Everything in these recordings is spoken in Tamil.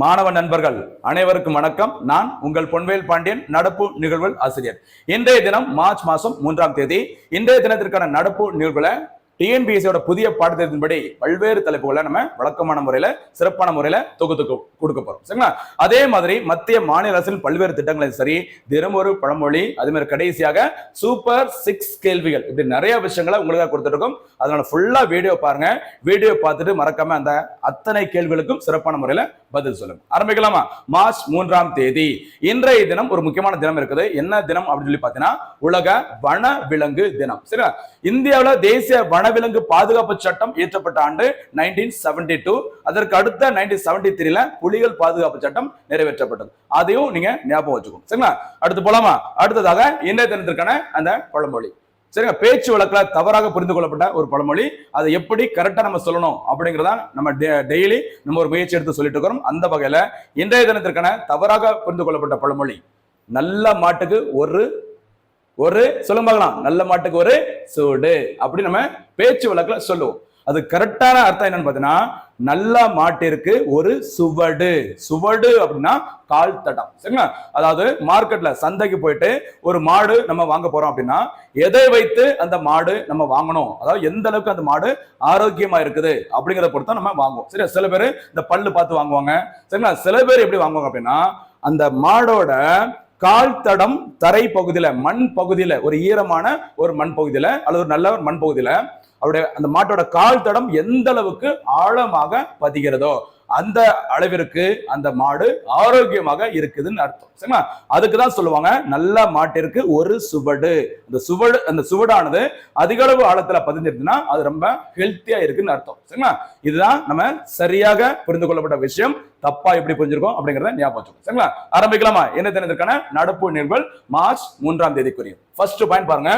மாணவ நண்பர்கள் அனைவருக்கும் வணக்கம். நான் உங்கள் பொன்வேல் பாண்டியன் நடப்பு நிகழ்வுகள் ஆசிரியர். இன்றைய தினம் மார்ச் மாசம் மூன்றாம் தேதி. இன்றைய தினத்திற்கான நடப்பு நிகழ்வுகளை டிஎன்பிஎஸ்சியோட புதிய பாடத்திட்டத்தின்படி பல்வேறு தலைப்புகளை நம்ம வழக்கமான முறையில சிறப்பான முறையில தொகுத்து கொடுக்க போறோம். சரிங்களா? அதே மாதிரி மத்திய மாநில அரசின் பல்வேறு திட்டங்களும் சரி தினம் ஒரு பழமொழி அதே மாதிரி கடைசியாக சூப்பர் சிக்ஸ் கேள்விகள். இப்படி நிறைய விஷயங்களை உங்களுக்காக கொடுத்துருக்கோம் அதனால ஃபுல்லா வீடியோ பாருங்க. வீடியோ பார்த்துட்டு மறக்காம அந்த அத்தனை கேள்விகளுக்கும் சிறப்பான முறையில பதில் சொல்லுங்க. ஆரம்பிக்கலாமா? மார்ச் மூன்றாம் தேதி. இன்றைய தினம் ஒரு முக்கியமான தினம் இருக்குது. என்ன தினம் அப்படின்னு சொல்லி பார்த்தீங்கன்னா உலக வன விலங்கு தினம். சரியா இந்தியாவில் தேசிய வன வனவிலங்கு பாதுகாப்பு சட்டம் இயற்றப்பட்ட ஆண்டு நைன்டீன் செவன்டி டூ அதற்கு அடுத்த நைன்டீன் செவன்டி த்ரீல புலிகள் பாதுகாப்பு சட்டம் நிறைவேற்றப்பட்டது. அதையும் நீங்க ஞாபகம் வச்சுக்கணும். சரிங்களா? அடுத்து போலாமா? அடுத்ததாக இன்றைய தினத்திற்கான அந்த பழமொழி. சரிங்க? பேச்சு வழக்கில் தவறாக புரிந்து கொள்ளப்பட்ட ஒரு பழமொழி. அதை எப்படி கரெக்டாக நம்ம சொல்லணும் அப்படிங்கிறதா நம்ம டெய்லி நம்ம ஒரு முயற்சி எடுத்து சொல்லிட்டு இருக்கிறோம். அந்த வகையில் இன்றைய தினத்திற்கான தவறாக புரிந்து கொள்ளப்பட்ட பழமொழி. நல்ல மாட்டுக்கு ஒரு ஒரு சொல்லுங்க பார்க்கலாம். நல்ல மாட்டுக்கு ஒரு சூடு. அப்படி நம்ம பேச்சு வழக்குல சொல்லுவோம். அது கரெக்டான அர்த்தம் என்னன்னு பார்த்தீங்கன்னா நல்ல மாட்டிற்கு ஒரு சுவடு. சுவடு அப்படின்னா கால் தடம். சரிங்களா? அதாவது மார்க்கெட்ல சந்தைக்கு போயிட்டு ஒரு மாடு நம்ம வாங்க போறோம் அப்படின்னா எதை வைத்து அந்த மாடு நம்ம வாங்கணும்? அதாவது எந்த அளவுக்கு அந்த மாடு ஆரோக்கியமா இருக்குது? அப்படிங்கிறத பொறுத்த நம்ம வாங்குவோம். சரியா? சில பேர் இந்த பல்லு பார்த்து வாங்குவாங்க. சரிங்களா? சில பேர் எப்படி வாங்குவாங்க அப்படின்னா அந்த மாடோட கால் தடம் தரை பகுதியில மண் பகுதியில ஒரு ஈரமான ஒரு மண் பகுதியில அல்லது ஒரு நல்ல ஒரு மண் பகுதியில அவருடைய அந்த மாட்டோட கால் தடம் எந்த அளவுக்கு ஆழமாக பதிகிறதோ அந்த அளவிற்கு அந்த மாடு ஆரோக்கியமாக இருக்குதுன்னு அர்த்தம். சரிங்களா அதுக்கு தான் சொல்லுவாங்க நல்ல மாட்டிற்கு ஒரு சுவடு. அந்த சுவடு அந்த சுவடானது அதிக அளவு ஆழத்துல பதிஞ்சிருச்சுன்னா அது ரொம்ப ஹெல்த்தியா இருக்குன்னு அர்த்தம். சரிங்களா இதுதான் நம்ம சரியாக புரிந்து கொள்ளப்பட்ட விஷயம். தப்பா எப்படி புரிஞ்சிருக்கோம் அப்படிங்கறத ஞாபகம் சரிங்களா? ஆரம்பிக்கலாமா? என்ன தினத்திற்கான நடப்பு நிகழ்வுகள் மார்ச் மூன்றாம் தேதிக்குரிய. ஃபர்ஸ்ட் பாயிண்ட் பாருங்க.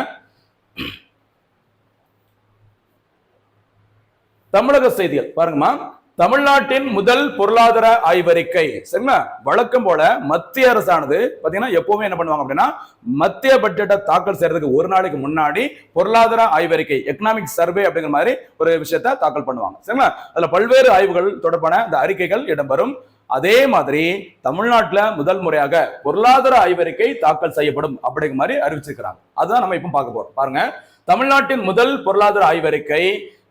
தமிழக செய்திகள். பாருங்கம்மா. தமிழ்நாட்டின் முதல் பொருளாதார ஆய்வறிக்கை. சரிங்களா? வழக்கம் போல மத்திய அரசானது பாத்தீங்கன்னா எப்பவுமே என்ன பண்ணுவாங்க அப்படின்னா மத்திய பட்ஜெட்டை தாக்கல் செய்யறதுக்கு ஒரு நாளைக்கு முன்னாடி பொருளாதார ஆய்வறிக்கை எக்கனாமிக் சர்வே அப்படிங்கிற மாதிரி ஒரு விஷயத்தை தாக்கல் பண்ணுவாங்க. சரிங்களா? அதுல பல்வேறு ஆய்வுகள் தொடர்பான அந்த அறிக்கைகள் இடம்பெறும். அதே மாதிரி தமிழ்நாட்டில் முதல் முறையாக பொருளாதார ஆய்வறிக்கை தாக்கல் செய்யப்படும் அப்படிங்கிற மாதிரி அறிவிச்சிருக்கிறாங்க. அதுதான் நம்ம இப்போ பார்க்க போறோம். பாருங்க. தமிழ்நாட்டின் முதல் பொருளாதார ஆய்வறிக்கை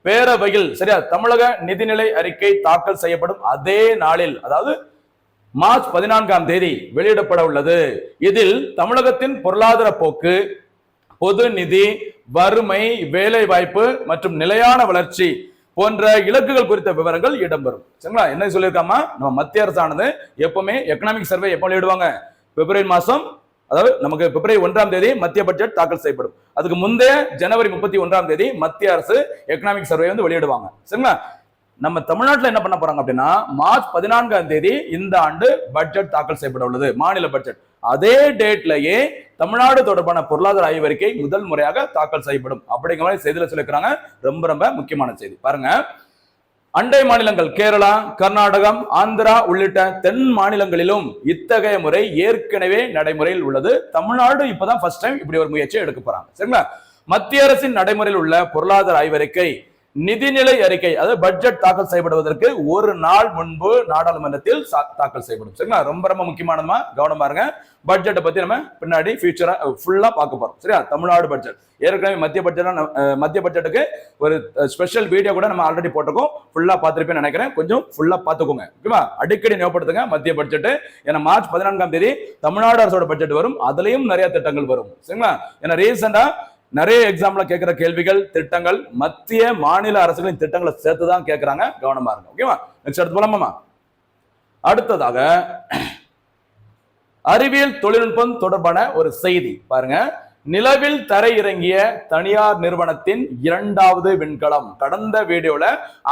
பேரவையில் சரியா? தமிழக நிதிநிலை அறிக்கை தாக்கல் செய்யப்படும் அதே நாளில் அதாவது மார்ச் பதினான்காம் தேதி வெளியிடப்பட உள்ளது. இதில் தமிழகத்தின் பொருளாதார போக்கு பொது நிதி வறுமை வேலை வாய்ப்பு மற்றும் நிலையான வளர்ச்சி போன்ற இலக்குகள் குறித்த விவரங்கள் இடம்பெறும். சரிங்களா? என்ன சொல்லியிருக்காமா நம்ம மத்திய அரசானது எப்பவுமே எக்கனாமிக் சர்வே எப்போ வெளியிடுவாங்க? பிப்ரவரி மாசம் அதாவது நமக்கு பிப்ரவரி ஒன்றாம் தேதி மத்திய பட்ஜெட் தாக்கல் செய்யப்படும். அதுக்கு முந்தைய ஜனவரி முப்பத்தி ஒன்றாம் தேதி மத்திய அரசு எக்கனாமிக் சர்வே வந்து வெளியிடுவாங்க. சரிங்களா? நம்ம தமிழ்நாட்டுல என்ன பண்ண போறாங்க அப்படின்னா மார்ச் பதினான்காம் தேதி இந்த ஆண்டு பட்ஜெட் தாக்கல் செய்யப்பட உள்ளது. மாநில பட்ஜெட் அதே டேட்லயே தமிழ்நாடு தொடர்பான பொருளாதார ஆய்வறிக்கை முதல் முறையாக தாக்கல் செய்யப்படும். அப்படிங்கிற மாதிரி செய்தியில சொல்லியிருக்கிறாங்க. ரொம்ப ரொம்ப முக்கியமான செய்தி. பாருங்க. அண்டை மாநிலங்கள் கேரளா கர்நாடகம் ஆந்திரா உள்ளிட்ட தென் மாநிலங்களிலும் இத்தகைய முறை ஏற்கனவே நடைமுறையில் உள்ளது. தமிழ்நாடு இப்பதான் ஃபர்ஸ்ட் டைம் இப்படி ஒரு முயற்சி எடுக்க போறாங்க. சரிங்களா? மத்திய அரசின் நடைமுறையில் உள்ள பொருளாதார ஆய்வறிக்கை நிதிநிலை அறிக்கை அதாவது பட்ஜெட் தாக்கல் செய்யப்படுவதற்கு ஒரு நாள் முன்பு நாடாளுமன்றத்தில் தாக்கல் செய்யப்படும். சரிங்களா? ரொம்ப ரொம்ப முக்கியமானதுமா? கவனமா இருங்க. பட்ஜெட்டை பத்தி நம்ம பின்னாடி ஃபியூச்சரா ஃபுல்லா பார்க்க போறோம். சரியா? தமிழ்நாடு பட்ஜெட் ஏற்கனவே மத்திய பட்ஜெட் மத்திய பட்ஜெட்டுக்கு ஒரு ஸ்பெஷல் வீடியோ கூட நம்ம ஆல்ரெடி போட்டிருக்கோம். ஃபுல்லா பார்த்துருப்பேன்னு நினைக்கிறேன். கொஞ்சம் ஃபுல்லா பார்த்துக்கோங்க. ஓகேவா? அடிக்கடி ஞாபகப்படுத்துங்க மத்திய பட்ஜெட் ஏன்னா மார்ச் பதினான்காம் தேதி தமிழ்நாடு அரசோட பட்ஜெட் வரும். அதுலயும் நிறைய திட்டங்கள் வரும். சரிங்களா? ஏன்னா ரீசெண்டா நிறைய எக்ஸாம்ல கேட்கிற கேள்விகள் திட்டங்கள் மத்திய மாநில அரசுகளின் திட்டங்களை சேர்த்து தான் கேட்கறாங்க. கவனமா இருங்க ஓகேவா நெக்ஸ்ட் அடுத்து போலாமா அடுத்ததாக அறிவியல் தொழில்நுட்பம் தொடர்பான ஒரு செய்தி. பாருங்க. நிலவில் தரை இறங்கிய தனியார் நிறுவனத்தின் இரண்டாவது விண்கலம். கடந்த வீடியோல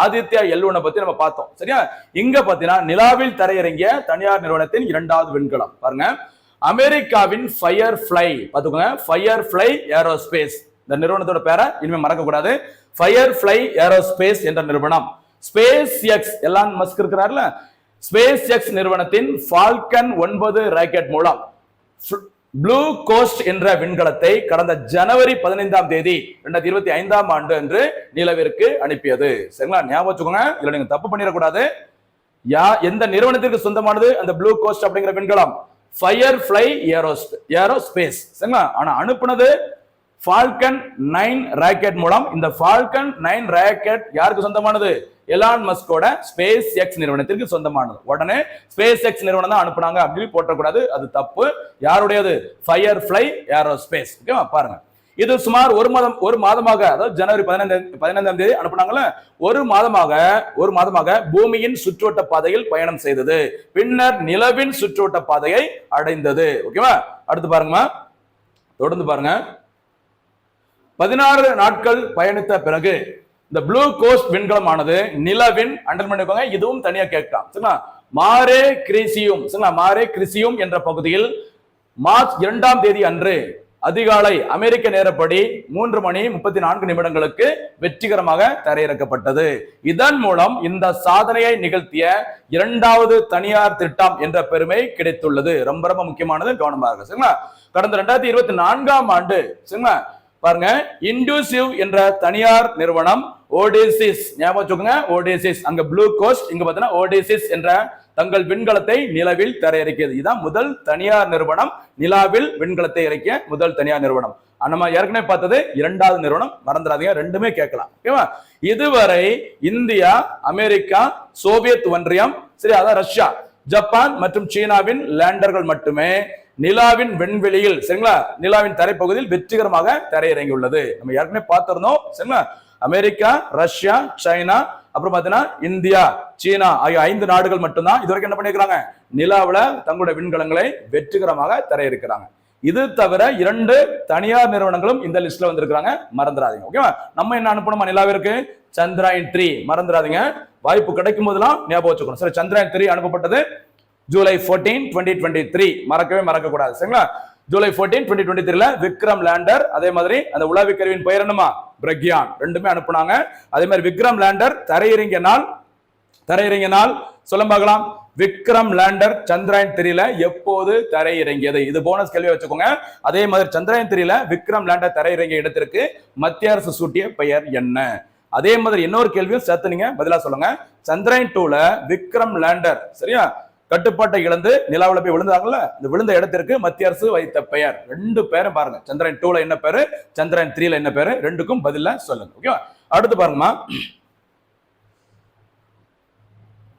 ஆதித்யா எல்லுனை பத்தி நம்ம பார்த்தோம். சரியா? இங்க பாத்தீங்கன்னா நிலாவில் தரையிறங்கிய தனியார் நிறுவனத்தின் இரண்டாவது விண்கலம். பாருங்க. அமெரிக்காவின் ஃபயர் ஃபிளை பார்த்துக்கோங்க. ஃபயர் ஃபிளை ஏரோஸ்பேஸ் இந்த நிறுவனத்தோட பேரை இனிமேல் மறக்கக்கூடாது. ஃபயர் ஃபிளை ஏரோஸ்பேஸ் என்ற நிறுவனம். ஸ்பேஸ் எக்ஸ் எல்லாம் மஸ்க் இருக்கிறார்ல? ஸ்பேஸ் எக்ஸ் நிறுவனத்தின் ஃபால்கன் ஒன்பது ராக்கெட் மூலம் ப்ளூ கோஸ்ட் என்ற விண்கலத்தை கடந்த ஜனவரி பதினைந்தாம் தேதி ரெண்டாயிரத்தி இருபத்தி ஐந்தாம் ஆண்டு அன்று நிலவிற்கு அனுப்பியது. சரிங்களா? ஞாபகம் வச்சுக்கோங்க. இதுல நீங்க தப்பு பண்ணிடக்கூடாது. யா எந்த நிறுவனத்திற்கு சொந்தமானது? அந்த ப்ளூ கோஸ்ட் அப்படிங்கிற விண்கலம். ஃபயர் ஃப்ளை ஏரோஸ்பே ஏரோஸ்பேஸ் சரிங்களா? ஆனா அனுப்புனது ஃபால்கன் நைன் ராக்கெட் மூலம். இந்த ஃபால்கன் நைன் ராக்கெட் யாருக்கு சொந்தமானது? எலான் மஸ்கோட ஸ்பேஸ் எக்ஸ் நிறுவனத்திற்கு சொந்தமானது. உடனே ஸ்பேஸ் எக்ஸ் நிறுவனம் தான் அனுப்புனாங்க அப்படின்னு போட்டக்கூடாது. அது தப்பு. யாருடையது? ஃபயர் ஃப்ளை ஏரோஸ்பேஸ் ஓகேவா? பாருங்க. இது சுமார் ஒரு மாதம் ஒரு மாதமாக அதாவது ஜனவரி பதினைந்தாம் பதினைந்தாம் தேதி அனுப்புனாங்கல்ல? ஒரு மாதமாக ஒரு மாதமாக பூமியின் சுற்றுவட்ட பாதையில் பயணம் செய்தது. பின்னர் நிலவின் சுற்றுவட்ட பாதையை அடைந்தது. ஓகேவா அடுத்து பாருங்கம்மா. தொடர்ந்து பாருங்க. பதினாறு நாட்கள் பயணித்த பிறகு இந்த ப்ளூ கோஸ்ட் விண்கலமானது நிலவின் அண்டர் பண்ணிக்கோங்க இதுவும் தனியா கேட்கலாம். சரிங்களா? மாரே கிரிசியும் சரிங்களா? மாரே கிரிசியும் என்ற பகுதியில் மார்ச் இரண்டாம் தேதி அன்று அதிகாலை அமெரிக்க நேரப்படி மூன்று மணி முப்பத்தி நான்கு நிமிடங்களுக்கு வெற்றிகரமாக தரையிறக்கப்பட்டது. இதன் மூலம் இந்த சாதனையை நிகழ்த்திய இரண்டாவது தனியார் திட்டம் என்ற பெருமை கிடைத்துள்ளது. ரொம்ப ரொம்ப முக்கியமானது கவனமாக இருக்கு சரிங்களா? கடந்த ரெண்டாயிரத்தி இருபத்தி நான்காம் ஆண்டு சரிங்களா? பாருங்க இன்டூசிவ் என்ற தனியார் நிறுவனம் ஓடிசிஸ் ஞாபகம் வச்சுக்கோங்க ஓடிசிஸ். அங்க ப்ளூ கோஸ்ட் இங்க பாத்தீங்கன்னா ஓடிசிஸ் என்ற தங்கள் விண்கலத்தை நிலவில் தரையிறக்கியது. இதுதான் முதல் தனியார் நிறுவனம். நிலாவில் விண்கலத்தை இறக்கிய முதல் தனியார் நிறுவனம். நம்ம ஏற்கனவே பார்த்தது இரண்டாவது நிறுவனம். மறந்துடாதீங்க ரெண்டுமே கேட்கலாம். ஓகேவா இதுவரை இந்தியா அமெரிக்கா சோவியத் ஒன்றியம் சரி அதான் ரஷ்யா ஜப்பான் மற்றும் சீனாவின் லேண்டர்கள் மட்டுமே நிலாவின் விண்வெளியில் சரிங்களா? நிலாவின் தரைப்பகுதியில் வெற்றிகரமாக தரையிறங்கியுள்ளது. நம்ம ஏற்கனவே பார்த்திருந்தோம் சரிங்களா? அமெரிக்கா ரஷ்யா சைனா அப்புறம் பார்த்தீங்கன்னா இந்தியா சீனா ஆகிய ஐந்து நாடுகள் மட்டும்தான் இது வரைக்கும் என்ன பண்ணியிருக்கிறாங்க? நிலாவில் தங்களுடைய விண்கலங்களை வெற்றிகரமாக தரையிருக்கிறாங்க இது தவிர இரண்டு தனியார் நிறுவனங்களும் இந்த லிஸ்ட்ல வந்திருக்கிறாங்க. மறந்துடாதீங்க. ஓகேவா நம்ம என்ன அனுப்பணுமா? நிலாவிற்கு சந்திராயன் த்ரீ மறந்துடாதீங்க. வாய்ப்பு கிடைக்கும் போதெல்லாம் ஞாபகம் வச்சுக்கணும். சரி சந்திராயன் த்ரீ அனுப்பப்பட்டது ஜூலை 14 டுவெண்ட்டி டுவெண்ட்டி த்ரீ மறக்கவே மறக்க கூடாது சரிங்களா? ஜூலை 14 டுவெண்ட்டி டுவெண்ட்டி த்ரீல விக்ரம் லேண்டர் அதே மாதிரி அந்த உலாவி கருவியின் பெயர் என்னமா பிரக்யான். ரெண்டுமே அனுப்புனாங்க. அதே மாதிரி விக்ரம் லேண்டர் தரையிறங்கிய நாள் தரையிறங்கிய நாள் சொல்ல பார்க்கலாம். விக்ரம் லேண்டர் சந்திராயன் த்ரீல எப்போது தரையிறங்கியது? இது போனஸ் கேள்வி வச்சுக்கோங்க. அதே மாதிரி சந்திராயன் த்ரீல விக்ரம் லேண்டர் தரையிறங்கிய இடத்திற்கு மத்திய அரசு சூட்டிய பெயர் என்ன? அதே மாதிரி இன்னொரு கேள்வியும் சேர்த்து நீங்க பதிலா சொல்லுங்க. சந்திராயன் டூல விக்ரம் லேண்டர் சரியா? கட்டுப்பாட்டை இழந்து நிலாவில் போய் விழுந்தாங்கல்ல? இந்த விழுந்த இடத்திற்கு மத்திய அரசு வைத்த பெயர். ரெண்டு பேரும் பாருங்க. சந்திரன் டூல என்ன பேரு? சந்திரன் த்ரீல என்ன பேரு? ரெண்டுக்கும் பதில சொல்லுங்க. ஓகேவா அடுத்து பாருங்கம்மா.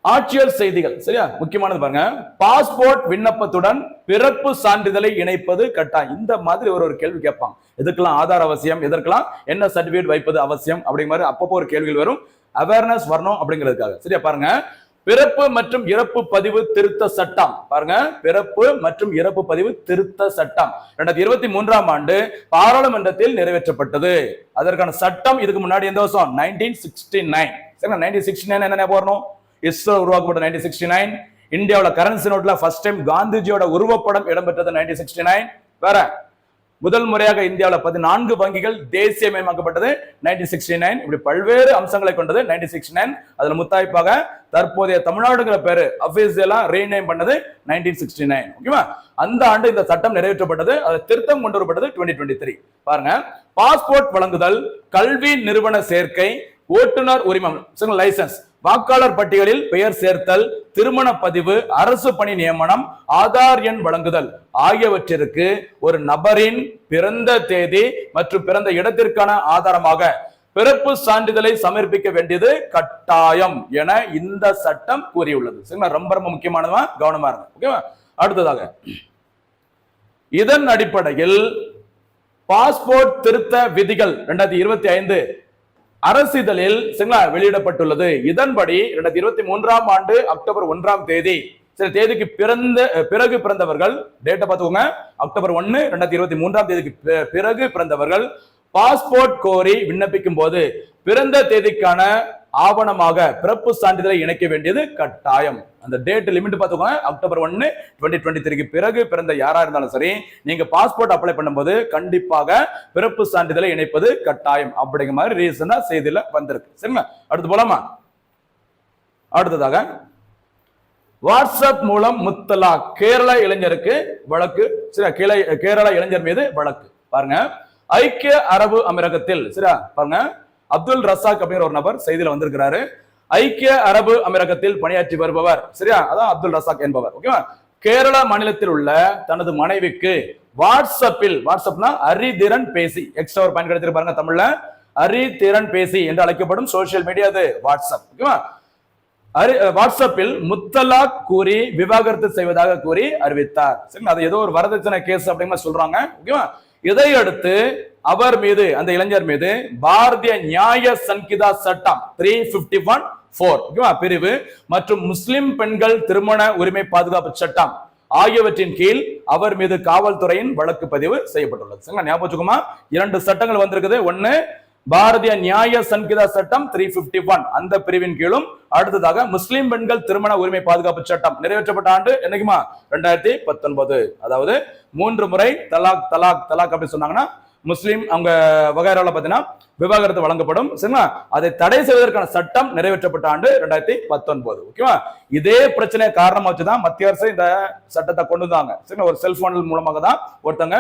ஆட்சியர் செய்திகள். சரியா? முக்கியமானது பாருங்க. பாஸ்போர்ட் விண்ணப்பத்துடன் பிறப்பு சான்றிதழை இணைப்பது கட்டாயம். இந்த மாதிரி ஒரு ஒரு கேள்வி கேட்பாங்க. எதுக்கெல்லாம் ஆதார் அவசியம்? எதற்கெல்லாம்? என்ன சர்டிபிகேட் வைப்பது அவசியம்? அப்படிங்கிற மாதிரி அப்பப்போ ஒரு கேள்விகள் வரும். அவேர்னஸ் வரணும் அப்படிங்கிறதுக்காக. சரியா? பாருங்க. பிறப்பு மற்றும் இறப்பு பதிவு திருத்த சட்டம். பாருங்க. பிறப்பு மற்றும் இறப்பு பதிவு திருத்த சட்டம். ரெண்டாயிரத்தி இருபத்தி மூன்றாம் ஆண்டு பாராளுமன்றத்தில் நிறைவேற்றப்பட்டது. அதற்கான சட்டம் இதுக்கு முன்னாடி எந்த வருஷம்? நைன்டீன் சிக்ஸ்டி நைன் சரிங்களா? நைன்டீன் சிக்ஸ்டி நைன் என்ன போறணும் இஸ்ரோ உருவாக்கப்பட்ட நைன்டீன் சிக்ஸ்டி நைன் இந்தியாவில் கரன்சி நோட்ல ஃபர்ஸ்ட் டைம் காந்திஜியோட உருவப்படம் இடம்பெற்றது நைன்டீன் சிக்ஸ்டி நைன் வேற? முதல் முறையாக இந்தியாவில் பதினான்கு வங்கிகள் தேசியமயமாக்கப்பட்டது நைன்டீன் சிக்ஸ்டி நைன் இப்படி பல்வேறு அம்சங்களை கொண்டது. நைன்டீன் சிக்ஸ்டி நைன் அதில் முத்தாய்ப்பாக தற்போதைய தமிழ்நாடுங்கிற பேரு அபிஷியலா ரீநேம் பண்ணது நைன்டீன் சிக்ஸ்டி நைன் ஓகேவா அந்த ஆண்டு இந்த சட்டம் நிறைவேற்றப்பட்டது. அது திருத்தம் கொண்டு வரப்பட்டது டுவெண்ட்டி டுவெண்ட்டி த்ரீ பாருங்க. பாஸ்போர்ட் வழங்குதல் கல்வி நிறுவன சேர்க்கை ஓட்டுநர் உரிமம் லைசன்ஸ் வாக்காளர் பட்டியலில் பெயர் சேர்த்தல் திருமண பதிவு அரசு பணி நியமனம் ஆதார் எண் வழங்குதல் ஆகியவற்றிற்கு ஒரு நபரின் பிறந்த தேதி மற்றும் பிறந்த இடத்திற்கான ஆதாரமாக பிறப்பு சான்றிதழை சமர்ப்பிக்க வேண்டியது கட்டாயம் என இந்த சட்டம் கூறியுள்ளது. சரிங்களா? ரொம்ப ரொம்ப முக்கியமானதா கவனமா இருங்க. ஓகேவா? அடுத்ததாக இதன் அடிப்படையில் பாஸ்போர்ட் திருத்த விதிகள் ரெண்டாயிரத்தி இருபத்தி ஐந்து அரசிதழில் சரிங்களா வெளியிடப்பட்டுள்ளது. இதன்படி இரண்டாயிரத்தி இருபத்தி மூன்றாம் ஆண்டு அக்டோபர் ஒன்றாம் தேதி சில தேதிக்கு பிறந்த பிறகு பிறந்தவர்கள் டேட்டை பார்த்துக்கோங்க. அக்டோபர் ஒன்னு ரெண்டாயிரத்தி இருபத்தி மூன்றாம் தேதிக்கு பிறகு பிறந்தவர்கள் பாஸ்போர்ட் கோரி விண்ணப்பிக்கும் போது பிறந்த தேதிக்கான ஆவணமாக பிறப்பு சான்றிதழை இணைக்க வேண்டியது கட்டாயம். அந்த டேட் லிமிட் பார்த்துக்கோங்க. அக்டோபர் ஒன்னு டுவெண்ட்டி டுவெண்ட்டி த்ரீக்கு பிறகு பிறந்த யாரா இருந்தாலும் சரி நீங்க பாஸ்போர்ட் அப்ளை பண்ணும்போது கண்டிப்பாக பிறப்பு சான்றிதழை இணைப்பது கட்டாயம். அப்படிங்கிற மாதிரி ரீசனா செய்தியில வந்திருக்கு. சரிங்களா? அடுத்து போலாமா? அடுத்ததாக வாட்ஸ்அப் மூலம் முத்தலா கேரள இளைஞருக்கு வழக்கு. சரியா? கீழே கேரள இளைஞர் மீது வழக்கு. பாருங்க. ஐக்கிய அரபு அமீரகத்தில் சரியா? பாருங்க. அப்துல் ரசாக் அப்படிங்கிற ஒரு நபர் செய்தியில வந்திருக்கிறாரு. ஐக்கிய அரபு அமீரகத்தில் பணியாற்றி வருபவர். சரியா? அதான் அப்துல் ரசாக் என்பவர். ஓகேவா? கேரள மாநிலத்தில் உள்ள தனது மனைவிக்கு வாட்ஸ்அப்பில் வாட்ஸ்அப்னா அரிதிறன் பேசி எக்ஸ்ட்ரா ஒரு பயன் பாருங்க தமிழ்ல. அரிதிறன் பேசி என்று அழைக்கப்படும் சோசியல் மீடியா அது வாட்ஸ்அப் ஓகேவா? அரி வாட்ஸ்அப்பில் முத்தலாக் கூறி விவாகரத்து செய்வதாக கூறி அறிவித்தார். சரி அது ஏதோ ஒரு வரதட்சணை கேஸ் அப்படிங்கிற சொல்றாங்க. ஓகேவா? இதையடுத்து அவர் மீது அந்த இளைஞர் மீது பாரதிய நியாய சன்கிதா சட்டம் த்ரீ பிப்டி ஒன் போர் ஓகேவா? பிரிவு மற்றும் முஸ்லிம் பெண்கள் திருமண உரிமை பாதுகாப்பு சட்டம் ஆகியவற்றின் கீழ் அவர் மீது காவல்துறையின் வழக்கு பதிவு செய்யப்பட்டுள்ளது. சரிங்களா? ஞாபகம் இரண்டு சட்டங்கள் வந்திருக்குது. ஒன்னு பாரதிய நியாய சன்கிதா சட்டம் த்ரீ பிப்டி ஒன் அந்த பிரிவின் கீழும் அடுத்ததாக முஸ்லிம் பெண்கள் திருமண உரிமை பாதுகாப்பு சட்டம் நிறைவேற்றப்பட்ட ஆண்டு என்னைக்குமா? ரெண்டாயிரத்தி பத்தொன்பது. அதாவது மூன்று முறை தலாக் தலாக் தலாக் அப்படின்னு சொன்னாங்கன்னா முஸ்லீம் அவங்க வகைரால பார்த்தீங்கன்னா விவாகரத்து வழங்கப்படும். சரிங்களா? அதை தடை செய்வதற்கான சட்டம் நிறைவேற்றப்பட்ட ஆண்டு ரெண்டாயிரத்தி பத்தொன்பது. ஓகேவா? இதே பிரச்சனை வச்சு வச்சுதான் மத்திய அரசு இந்த சட்டத்தை கொண்டு வந்தாங்க. சரிங்களா? ஒரு செல்போன் மூலமாக தான் ஒருத்தங்க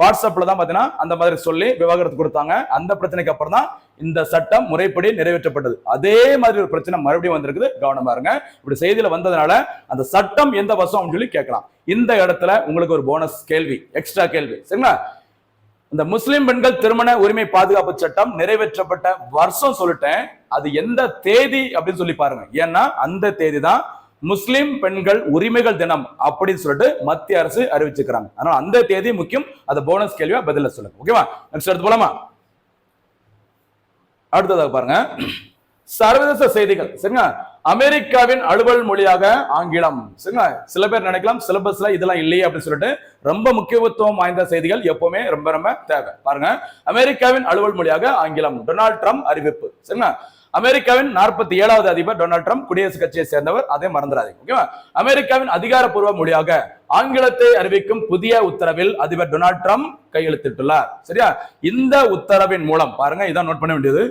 வாட்ஸ்அப்ல தான் பாத்தீங்கன்னா அந்த மாதிரி சொல்லி விவாகரத்து கொடுத்தாங்க. அந்த பிரச்சனைக்கு அப்புறம் தான் இந்த சட்டம் முறைப்படி நிறைவேற்றப்பட்டது. அதே மாதிரி ஒரு பிரச்சனை மறுபடியும் வந்திருக்குது. கவனம் பாருங்க இப்படி செய்தியில வந்ததுனால அந்த சட்டம் எந்த வருஷம் அப்படின்னு சொல்லி கேட்கலாம். இந்த இடத்துல உங்களுக்கு ஒரு போனஸ் கேள்வி எக்ஸ்ட்ரா கேள்வி. சரிங்களா? இந்த முஸ்லிம் பெண்கள் திருமண உரிமை பாதுகாப்பு சட்டம் நிறைவேற்றப்பட்ட வருஷம் சொல்லிட்டேன். அது எந்த தேதி அப்படின்னு சொல்லி பாருங்க. ஏன்னா அந்த தேதி தான் முஸ்லிம் பெண்கள் உரிமைகள் தினம் அப்படின்னு சொல்லிட்டு மத்திய அரசு அறிவிச்சுக்கிறாங்க அதனால அந்த தேதி முக்கியம். அதை போனஸ் கேள்வியா பதில சொல்லுங்க. ஓகேவா நெக்ஸ்ட் எடுத்து போலாமா? அடுத்ததாக பாருங்க. சர்வதேச செய்திகள். சரிங்களா? அமெரிக்காவின் அலுவல் மொழியாக ஆங்கிலம். சரிங்களா? சில பேர் நினைக்கலாம் சிலபஸ்ல இதெல்லாம் இல்லையே அப்படின்னு சொல்லிட்டு ரொம்ப முக்கியத்துவம் வாய்ந்த செய்திகள் எப்பவுமே ரொம்ப ரொம்ப தேவை. பாருங்க. அமெரிக்காவின் அலுவல் மொழியாக ஆங்கிலம். டொனால்ட் ட்ரம்ப் அறிவிப்பு. சரிங்களா? அமெரிக்காவின் நாற்பத்தி ஏழாவது அதிபர் டொனால்ட் ட்ரம்ப் குடியரசுக் கட்சியை சேர்ந்தவர். அதை மறந்துடாதீங்க ஓகேவா? அமெரிக்காவின் அதிகாரப்பூர்வ மொழியாக ஆங்கிலத்தை அறிவிக்கும் புதிய உத்தரவில் அதிபர் டொனால்ட் ட்ரம்ப் கையெழுத்திட்டுள்ளார். சரியா? இந்த உத்தரவின் மூலம் பாருங்க இதான் நோட் பண்ண வேண்டியது.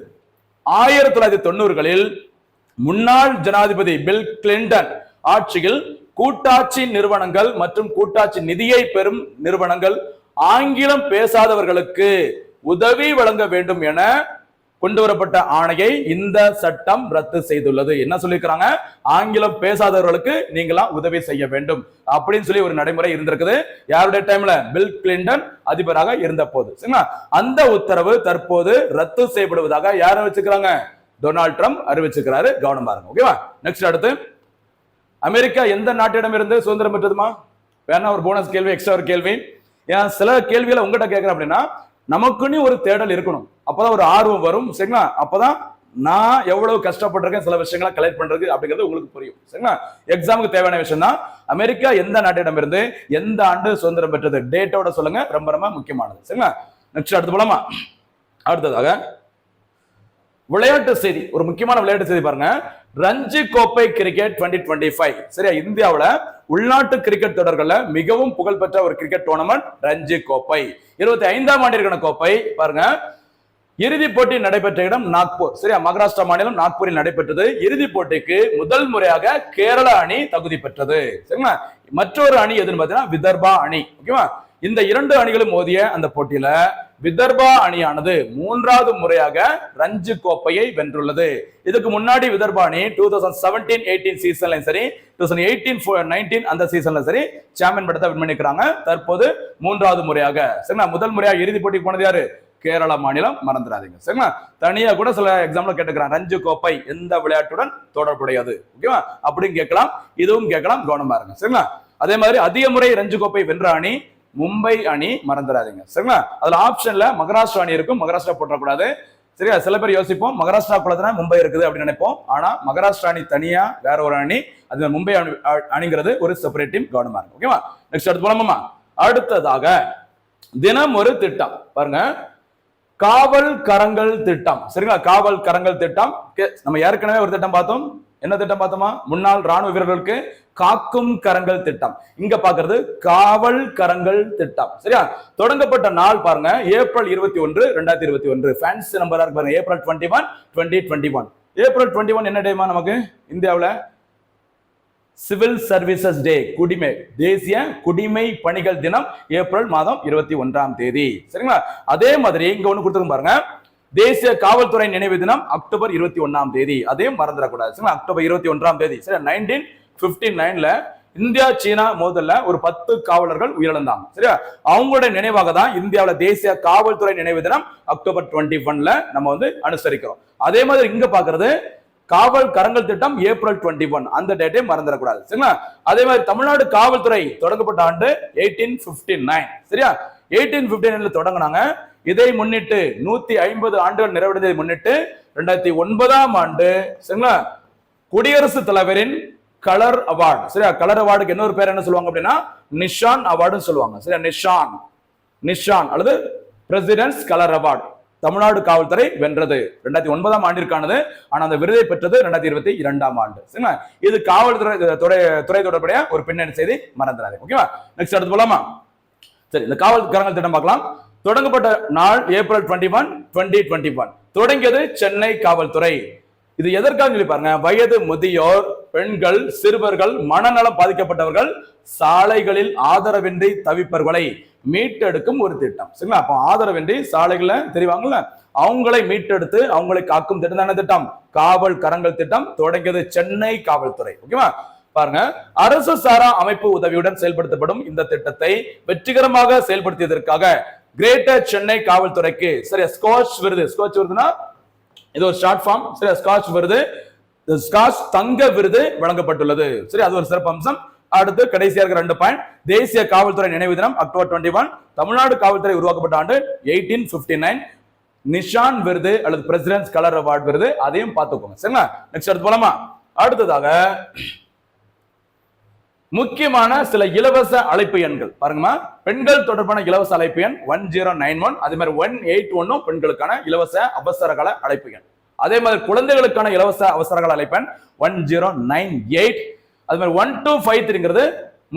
ஆயிரத்தி தொள்ளாயிரத்தி தொண்ணூறுகளில் முன்னாள் ஜனாதிபதி பில் கிளின்டன் ஆட்சியில் கூட்டாட்சி நிறுவனங்கள் மற்றும் கூட்டாட்சி நிதியை பெறும் நிறுவனங்கள் ஆங்கிலம் பேசாதவர்களுக்கு உதவி வழங்க வேண்டும் என கொண்டு வரப்பட்ட ஆணையை இந்த சட்டம் ரத்து செய்துள்ளது. என்ன சொல்லியிருக்கிறாங்க? ஆங்கிலம் பேசாதவர்களுக்கு நீங்களாம் உதவி செய்ய வேண்டும் அப்படின்னு சொல்லி ஒரு நடைமுறை இருந்திருக்குது. யாருடைய டைம்ல பில் கிளின்டன் அதிபராக இருந்த போது சரிங்களா? அந்த உத்தரவு தற்போது ரத்து செய்யப்படுவதாக யார் வச்சுக்கிறாங்க டொனால்ட் ட்ரம்ப் அறிவிச்சிருக்கிறாரு. கவனம் பாருங்க ஓகேவா? நெக்ஸ்ட் அடுத்து. அமெரிக்கா எந்த நாட்டிடம் இருந்து சுதந்திரம் பெற்றதுமா? வேணா ஒரு போனஸ் கேள்வி எக்ஸ்ட்ரா ஒரு கேள்வி. ஏன் சில கேள்விகளை உங்ககிட்ட கேட்கிறேன் அப்படின்னா நமக்குன்னு ஒரு தேடல் இருக்கணும். அப்பதான் ஒரு ஆர்வம் வரும். சரிங்களா? அப்பதான் நான் எவ்வளவு கஷ்டப்பட்டிருக்கேன் சில விஷயங்களை கலெக்ட் பண்றது அப்படிங்கிறது உங்களுக்கு புரியும். சரிங்களா? எக்ஸாமுக்கு தேவையான விஷயம் தான் அமெரிக்கா எந்த நாட்டிடம் இருந்து எந்த ஆண்டு சுதந்திரம் பெற்றது? டேட்டோட சொல்லுங்க. ரொம்ப ரொம்ப முக்கியமானது. சரிங்களா? நெக்ஸ்ட் அடுத்து போலாமா? அடுத்ததாக விளையாட்டு செய்தி. ஒரு முக்கியமான விளையாட்டு செய்தி பாருங்க. ரஞ்சி கோப்பை கிரிக்கெட் டுவெண்ட்டி டுவெண்ட்டி ஃபைவ் சரியா? இந்தியாவில் உள்நாட்டு கிரிக்கெட் தொடர்களில் மிகவும் புகழ்பெற்ற ஒரு கிரிக்கெட் டோர்னமெண்ட் ரஞ்சி கோப்பை. இருபத்தி ஐந்தாம் ஆண்டிற்கான கோப்பை பாருங்க. இறுதிப் போட்டி நடைபெற்ற இடம் நாக்பூர். சரியா? மகாராஷ்டிரா மாநிலம் நாக்பூரில் நடைபெற்றது. இறுதிப் போட்டிக்கு முதல் முறையாக கேரள அணி தகுதி பெற்றது. சரிங்களா? மற்றொரு அணி எதுன்னு பார்த்தீங்கன்னா விதர்பா அணி. ஓகேவா? இந்த இரண்டு அணிகளும் மோதிய அந்த போட்டியில விதர்பா அணியானது மூன்றாவது முறையாக ரஞ்சு கோப்பையை வென்றுள்ளது. இதுக்கு முன்னாடி விதர்பா அணி டூ தௌசண்ட் செவன்டீன் எயிட்டீன் சீசன்லையும் சரி டூ தௌசண்ட் எயிட்டீன் நைன்டீன் அந்த சீசன்ல சரி சாம்பியன் படத்தை வின் பண்ணிக்கிறாங்க தற்போது மூன்றாவது முறையாக. சரிங்களா? முதல் முறையாக இறுதி போட்டிக்கு போனது யாரு? கேரளா மாநிலம். மறந்துடாதீங்க. சரிங்களா? தனியா கூட சில எக்ஸாம்ல கேட்டுக்கிறான். ரஞ்சு கோப்பை எந்த விளையாட்டுடன் தொடர்புடையது? ஓகேவா? அப்படின்னு கேட்கலாம். இதுவும் கேட்கலாம். கவனமா இருங்க. சரிங்களா? அதே மாதிரி அதிக முறை ரஞ்சு கோப்பை வென்ற அணி மும்பை அணி மறந்துடாதீங்க. சரிங்களா? அதுல ஆப்ஷன்ல மகாராஷ்டிரா அணி இருக்கும். மகாராஷ்டிரா போட்டக்கூடாது சரியா? சில பேர் யோசிப்போம் மகாராஷ்டிரா குளத்துல மும்பை இருக்குது அப்படின்னு நினைப்போம். ஆனா மகாராஷ்டிரா அணி தனியா வேற ஒரு அணி அது மும்பை அணி அணிங்கிறது ஒரு செப்பரேட் டீம் கவனமா இருக்கும். ஓகேவா? நெக்ஸ்ட் அடுத்து போலாமா அடுத்ததாக தினம் ஒரு திட்டம். பாருங்க. காவல் கரங்கள் திட்டம். சரிங்களா? காவல் கரங்கள் திட்டம். கே- நம்ம ஏற்கனவே ஒரு திட்டம் பார்த்தோம். என்ன திட்டம் பார்த்தோமா? முன்னாள் ராணுவ வீரர்களுக்கு காக்கும் கரங்கள் திட்டம். இங்க பாக்குறது காவல் கரங்கள் திட்டம். சரியா? தொடங்கப்பட்ட நாள் பாருங்க. ஏப்ரல் இருபத்தி ஒன்று ரெண்டாயிரத்தி இருபத்தி ஒன்று. ஃபேன்ஸ் நம்பரா இருக்கு பாருங்க. April twenty one twenty twenty one April twenty one என்ன டேமா நமக்கு? இந்தியாவில்? சிவில் சர்வீசஸ் டே குடிமை. தேசிய குடிமை பணிகள் தினம் ஏப்ரல் மாதம் இருபத்தி ஒன்றாம் தேதி. சரிங்களா? அதே மாதிரி இங்க ஒன்று கொடுத்துருக்கு பாருங்க. தேசிய காவல்துறை நினைவு தினம் அக்டோபர் இருபத்தி ஒன்னாம் தேதி. அதையும் மறந்துடக்கூடாது சரிங்களா? அக்டோபர் இருபத்தி ஒன்றாம் தேதி. சரி நைன்டீன் பிப்டி நைன்ல இந்தியா சீனா மோதல்ல ஒரு பத்து காவலர்கள் உயிரிழந்தாங்க சரியா? அவங்களுடைய நினைவாக தான் இந்தியாவில் தேசிய காவல்துறை நினைவு தினம் அக்டோபர் டுவெண்ட்டி ஒன்ல நம்ம வந்து அனுசரிக்கிறோம். அதே மாதிரி இங்க பாக்குறது காவல் கரங்கள் திட்டம் ஏப்ரல் டுவெண்ட்டி ஒன் அந்த டேட்டே மறந்துடக்கூடாது சரிங்களா? அதே மாதிரி தமிழ்நாடு காவல்துறை தொடங்கப்பட்ட ஆண்டு எயிட்டீன் பிப்டி நைன் சரியா? எயிட்டீன் பிப்டி நைன்ல தொடங்கினாங்க. இதை முன்னிட்டு நூத்தி ஐம்பது ஆண்டுகள் நிறைவடைந்ததை முன்னிட்டு ரெண்டாயிரத்தி ஒன்பதாம் ஆண்டு சரிங்களா? குடியரசுத் தலைவரின் கலர் அவார்டு. சரியா? கலர் அவார்டுக்கு இன்னொரு பேர் என்ன சொல்லுவாங்க அப்படின்னா? நிஷான் அவார்டுன்னு சொல்லுவாங்க. சரியா? நிஷான். நிஷான் அல்லது பிரசிடென்ட்ஸ் கலர் அவார்டு. தமிழ்நாடு காவல்துறை வென்றது. ரெண்டாயிரத்தி ஒன்பதாம் ஆண்டிற்கானது. ஆனால் அந்த விருதை பெற்றது ரெண்டாயிரத்தி இருபத்தி இரண்டாம் ஆண்டு. சரிங்களா? இது காவல்துறை துறை துறை தொடர்புடைய ஒரு பின்னணி செய்தி மறந்துடாது ஓகேவா? நெக்ஸ்ட் அடுத்து போலாமா? சரி இந்த காவல் கரங்கள் திட்டம் பார்க்கலாம். தொடங்கப்பட்ட நாள் April twenty one twenty twenty one தொடங்கியது சென்னை காவல்துறை. இது எதற்காக சொல்லி பாருங்க? வயது முதியோர் பெண்கள் சிறுவர்கள் மனநலம் பாதிக்கப்பட்டவர்கள் சாலைகளில் ஆதரவின்றி தவிப்பவர்களை மீட்டெடுக்கும் ஒரு திட்டம். சரிங்களா? அப்போ ஆதரவின்றி சாலைகள தெரிவாங்கல்ல? அவங்களை மீட்டெடுத்து அவங்களை காக்கும் திட்டம் தானே திட்டம்? காவல் கரங்கள் திட்டம். தொடங்கியது சென்னை காவல்துறை. ஓகேவா? பாருங்க. அரசு சாரா அமைப்பு உதவியுடன் செயல்படுத்தப்படும் இந்த திட்டத்தை வெற்றிகரமாக செயல்படுத்தியதற்காக கிரேட்டர் சென்னை காவல்துறைக்கு சரி ஸ்காட்ச் விருது. ஸ்காட்ச் விருதுனா இது ஒரு ஷார்ட் ஃபார்ம் சரி ஸ்காட்ச் விருது. ஸ்காட்ச் தங்க விருது வழங்கப்பட்டுள்ளது. சரி அது ஒரு சிறப்பு அம்சம். அடுத்து கடைசியா இருக்கிற ரெண்டு பாயிண்ட் தேசிய காவல்துறை நினைவு தினம் அக்டோபர் டுவெண்ட்டி ஒன் தமிழ்நாடு காவல்துறை உருவாக்கப்பட்ட ஆண்டு எயிட்டீன் பிப்டி நைன் நிஷான் விருது அல்லது பிரசிடென்ட்ஸ் கலர் அவார்டு விருது. அதையும் பார்த்துக்கோங்க. சரிங்களா? நெக்ஸ்ட் அடுத்து போலாமா? அடுத்ததாக முக்கியமான சில இலவச அழைப்பு எண்கள். பாருங்கம்மா. பெண்கள் தொடர்பான இலவச அழைப்பு எண் ஒன் ஜீரோ நைன் ஒன் அதே மாதிரி ஒன் எயிட் ஒன்னும் பெண்களுக்கான இலவச அவசர கால அழைப்பு எண். அதே மாதிரி குழந்தைகளுக்கான இலவச அவசர கால அழைப்பு எண் ஒன் ஜீரோ நைன் எயிட் அது மாதிரி ஒன் டூ ஃபைவ் த்ரீங்கிறது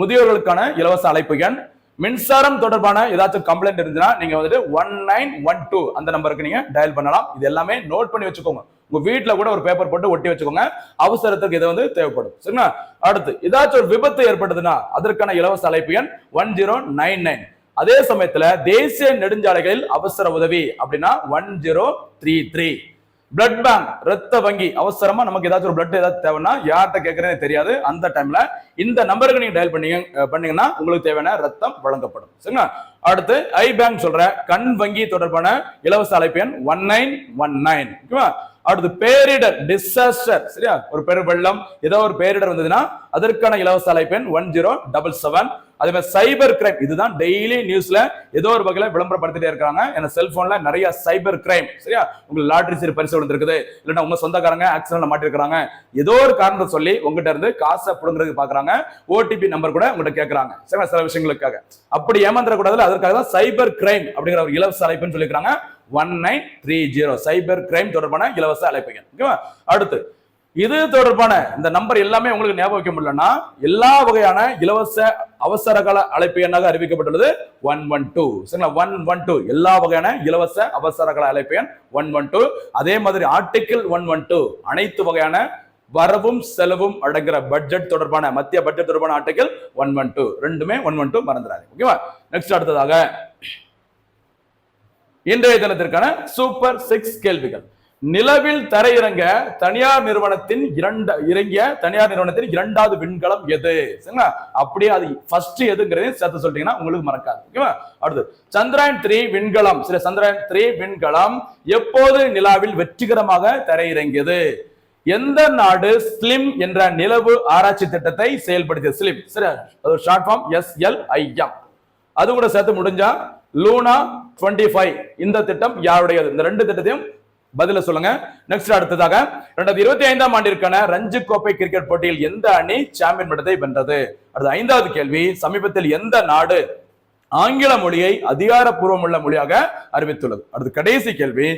முதியோர்களுக்கான இலவச அழைப்பு எண். மின்சாரம் தொடர்பான ஏதாச்சும் கம்ப்ளைண்ட் இருந்துச்சுன்னா நீங்க வந்துட்டு ஒன் நைன் ஒன் டூ அந்த நம்பருக்கு நீங்க டயல் பண்ணலாம். இது எல்லாமே நோட் பண்ணி வச்சுக்கோங்க. உங்க வீட்டில் கூட ஒரு பேப்பர் போட்டு ஒட்டி வச்சுக்கோங்க. அவசரத்துக்கு இது வந்து தேவைப்படும். சரிங்களா? அடுத்து ஏதாச்சும் ஒரு விபத்து ஏற்பட்டதுன்னா அதற்கான இலவச அழைப்பு எண் ஒன் ஜீரோ நைன் நைன். அதே சமயத்துல தேசிய நெடுஞ்சாலைகளில் அவசர உதவி அப்படின்னா one zero three three. Blood bank ரத்த வங்கி அவசரமா நமக்கு ஏதாச்சும் ஒரு பிளட் ஏதாவது தேவைன்னா யார்கிட்ட கேட்கறதே தெரியாது. அந்த டைம்ல இந்த நம்பருக்கு நீங்க டயல் பண்ணீங்க பண்ணீங்கன்னா உங்களுக்கு தேவையான ரத்தம் வழங்கப்படும். சரிங்களா? அடுத்து ஐ பேங்க் சொல்ற கண் வங்கி தொடர்பான இலவச அழைப்பு எண் ஒன் நைன் ஒன் நைன். ஓகேவா? அடுத்து பேரிடர் டிசாஸ்டர் சரியா? ஒரு பெரு வெள்ளம் ஏதோ ஒரு பேரிடர் வந்ததுன்னா அதற்கான இலவச அழைப்பு எண் ஒன் ஜீரோ டபுள் செவன் அதே மாதிரி சைபர் கிரைம் இதுதான் டெய்லி நியூஸ்ல ஏதோ ஒரு வகையில விளம்பரப்படுத்திட்டே இருக்காங்க. ஏன்னா செல்போன்ல நிறைய சைபர் கிரைம் சரியா? உங்களுக்கு லாட்ரி சீர் பரிசு விழுந்திருக்குது இல்லைன்னா உங்க சொந்தக்காரங்க ஆக்சிடென்ட்ல மாட்டிருக்காங்க ஏதோ ஒரு காரணத்தை சொல்லி உங்ககிட்ட இருந்து காசை புடுங்குறதுக்கு பாக்குறாங்க. ஓடிபி நம்பர் கூட உங்ககிட்ட கேட்கறாங்க சரியா? சில விஷயங்களுக்காக. அப்படி ஏமாந்துடக்கூடாது அதற்காக தான் சைபர் கிரைம் அப்படிங்கிற ஒரு இலவச அழைப்புன்னு சொல்லிக்கிறாங்க one nine three zero cyber crime தொடர்பான இலவச அழைப்புகள். ஓகேவா அடுத்து இது தொடர்பான இந்த நம்பர் எல்லாமே உங்களுக்கு ஞாபகம் வைக்க முடியலன்னா எல்லா வகையான இலவச அவசர கால அழைப்பு எண்ணாக அறிவிக்கப்பட்டுள்ளது. ஒன் ஒன் டூ சரிங்களா? ஒன் ஒன் டூ எல்லா வகையான இலவச அவசர கால அழைப்பு எண் ஒன் ஒன் டூ அதே மாதிரி ஆர்டிக்கிள் ஒன் ஒன் டூ அனைத்து வகையான வரவும் செலவும் அடங்குற பட்ஜெட் தொடர்பான மத்திய பட்ஜெட் தொடர்பான ஆர்டிக்கிள் ஒன் ஒன் டூ ரெண்டுமே ஒன் ஒன் டூ மறந்துடாது ஓகேவா நெக்ஸ்ட் அடுத்ததாக இன்றைய தினத்திற்கான சூப்பர் சிக்ஸ் கேள்விகள். நிலவில் தரையிறங்க தனியார் நிறுவனத்தின் இரண்டு இறங்கிய தனியார் நிறுவனத்தின் இரண்டாவது விண்கலம் எது? சரிங்களா? அப்படியே அது ஃபர்ஸ்ட் எதுங்கிறதையும் சேர்த்து சொல்லிட்டீங்கன்னா உங்களுக்கு மறக்காது. ஓகேவா? அடுத்து சந்திராயன் த்ரீ விண்கலம். சில சந்திராயன் த்ரீ விண்கலம் எப்போது நிலாவில் வெற்றிகரமாக தரையிறங்கியது எந்த நாடு ஸ்லிம் என்ற நிலவு ஆராய்ச்சி திட்டத்தை செயல்படுத்தியது? ஸ்லிம். சரி அது short form S L IM அது கூட சேர்த்து முடிஞ்சா லூனா 25 ஃபைவ். இந்த திட்டம் யாருடையது? இந்த ரெண்டு திட்டத்தையும் பதில சொல்லுங்க. நெக்ஸ்ட் அடுத்ததாக ரெண்டாயிரத்தி இருபத்தி ஐந்தாம் ஆண்டிற்கான ரஞ்சி கோப்பை கிரிக்கெட் போட்டியில் எந்த அணி சாம்பியன் பட்டத்தை வென்றது? அடுத்த ஐந்தாவது கேள்வி சமீபத்தில் எந்த நாடு ஆங்கில மொழியை அதிகாரப்பூர்வமுள்ள மொழியாக அறிவித்துள்ளது? அடுத்து கடைசி கேள்வி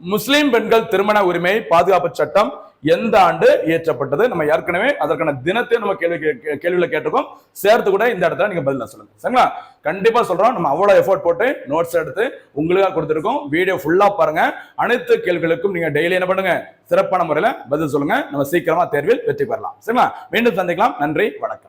முஸ்லிம் பெண்கள் திருமண உரிமை பாதுகாப்பு சட்டம் எந்த ஆண்டு இயற்றப்பட்டது? நம்ம ஏற்கனவே அதற்கான தினத்தை நம்ம கேள்வி கே- கேள்வியில கேட்டிருக்கோம். சேர்த்து கூட இந்த இடத்துல நீங்க பதிலாக சொல்லுங்க. சரிங்களா? கண்டிப்பா சொல்றோம். நம்ம அவ்வளவு எஃபோர்ட் போட்டு நோட்ஸ் எடுத்து உங்களுக்காக கொடுத்துருக்கோம். வீடியோ ஃபுல்லா பாருங்க. அனைத்து கேள்விகளுக்கும் நீங்க டெய்லி என்ன பண்ணுங்க? சிறப்பான முறையில பதில் சொல்லுங்க. நம்ம சீக்கிரமா தேர்வில் வெற்றி பெறலாம். சரிங்களா? மீண்டும் சந்திக்கலாம். நன்றி. வணக்கம்.